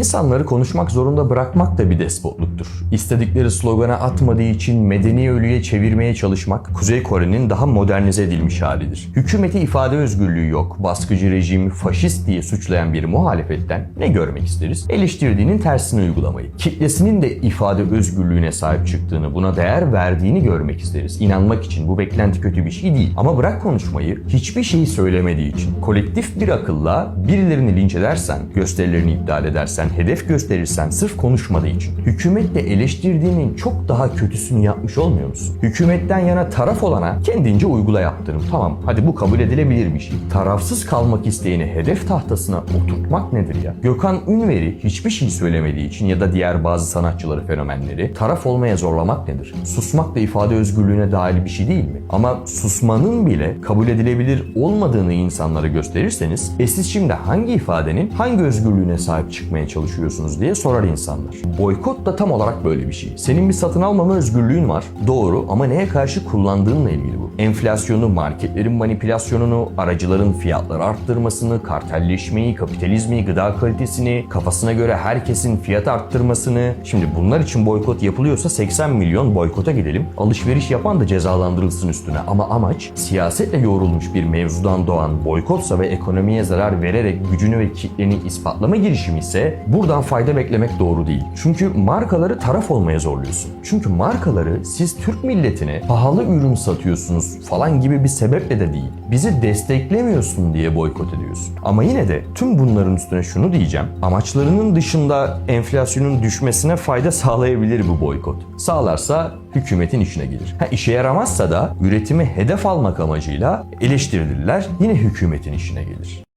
İnsanları konuşmak zorunda bırakmak da bir despotluktur. İstedikleri slogana atmadığı için medeni ölüye çevirmeye çalışmak Kuzey Kore'nin daha modernize edilmiş halidir. Hükümeti ifade özgürlüğü yok, baskıcı rejimi faşist diye suçlayan bir muhalefetten ne görmek isteriz? Eleştirdiğinin tersini uygulamayı. Kitlesinin de ifade özgürlüğüne sahip çıktığını, buna değer verdiğini görmek isteriz. İnanmak için bu beklenti kötü bir şey değil. Ama bırak konuşmayı, hiçbir şeyi söylemediği için kolektif bir akılla birilerini linç edersen, gösterilerini iptal edersen, hedef gösterirsen sırf konuşmadığı için. Hükümetle eleştirdiğinin çok daha kötüsünü yapmış olmuyor musun? Hükümetten yana taraf olana kendince uygula yaptırım. Tamam hadi bu kabul edilebilir bir şey. Tarafsız kalmak isteyeni hedef tahtasına oturtmak nedir ya? Gökhan Ünver'i hiçbir şey söylemediği için ya da diğer bazı sanatçıları, fenomenleri taraf olmaya zorlamak nedir? Susmak da ifade özgürlüğüne dahil bir şey değil mi? Ama susmanın bile kabul edilebilir olmadığını insanlara gösterirseniz e siz şimdi hangi ifadenin hangi özgürlüğüne sahip çıkmaya çalışıyorsunuz diye sorar insanlar. Boykot da tam olarak böyle bir şey. Senin bir satın almama özgürlüğün var. Doğru ama neye karşı kullandığınla ilgili bu. Enflasyonu, marketlerin manipülasyonunu, aracıların fiyatları arttırmasını, kartelleşmeyi, kapitalizmi, gıda kalitesini, kafasına göre herkesin fiyat arttırmasını. Şimdi bunlar için boykot yapılıyorsa 80 milyon boykota gidelim. Alışveriş yapan da cezalandırılsın üstüne. Ama amaç siyasetle yoğrulmuş bir mevzudan doğan boykotsa ve ekonomiye zarar vererek gücünü ve kitleni ispatlama girişimi ise buradan fayda beklemek doğru değil. Çünkü markaları taraf olmaya zorluyorsun. Çünkü markaları siz Türk milletine pahalı ürün satıyorsunuz falan gibi bir sebeple de değil. Bizi desteklemiyorsun diye boykot ediyorsun. Ama yine de tüm bunların üstüne şunu diyeceğim. Amaçlarının dışında enflasyonun düşmesine fayda sağlayabilir bu boykot. Sağlarsa hükümetin işine gelir. Ha işe yaramazsa da üretimi hedef almak amacıyla eleştirilirler. Yine hükümetin işine gelir.